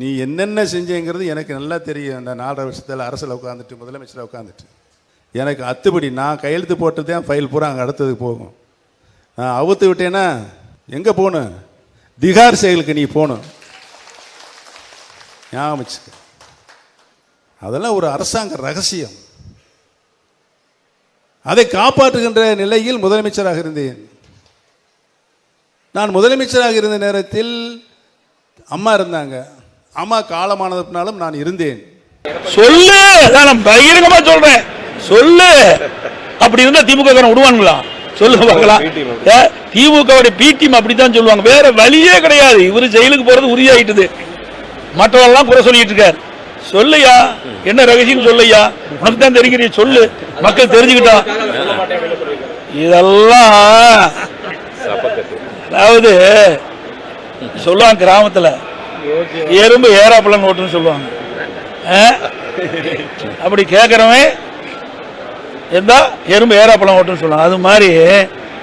நீ என்னென்ன செஞ்சேங்கிறது எனக்கு நல்லா தெரியும். இந்த நாலரை வருஷத்தில் அரசில் உட்காந்துட்டு முதலமைச்சரில் உட்காந்துட்டு எனக்கு அத்துப்படி நான் கையெழுத்து போட்டு தான் ஃபைல் பூரா அங்கே அடுத்ததுக்கு போகும். நான் அவுத்து விட்டேன்னா எங்கே போகணும்? திகார் செயலுக்கு நீ போகணும். ஞாபகம் அதெல்லாம் ஒரு அரசாங்க ரகசியம். அதை காப்பாற்றுகின்ற நிலையில் முதலமைச்சராக இருந்தேன். நான் முதலமைச்சராக இருந்த நேரத்தில் அம்மா இருந்தாங்க. அம்மா காலமானதுனாலும் நான் இருந்தேன். சொல்லு! அதான் நான் பகிரங்கமா சொல்றேன். சொல்லு! அப்படி இருந்தா திமுக விடுவானுங்களா? சொல்லு பார்க்கலாம். திமுகவுடைய பி டீம் அப்படித்தான் சொல்லுவாங்க. வேற வழியே கிடையாது. இவரு ஜெயிலுக்கு போறது உறுதியாயிட்டுது. மற்றவெல்லாம் குறை சொல்லிட்டு இருக்காரு. சொல்லுயா என்ன ரகசியம் சொல்லுயா உனக்கு தான் தெரிகிறிய சொல்லு. மக்கள் தெரிஞ்சுக்கிட்டா. இதெல்லாம். அதாவது சொல்லுவாங்க கிராமத்துல. எறும்பு ஏறாப்பழம் ஓட்டுன்னு சொல்லுவாங்க. அப்படி கேட்குறவன் எந்த எறும்பு ஏறாப்பழம் ஓட்டுன்னு சொல்லுவாங்க அது மாதிரி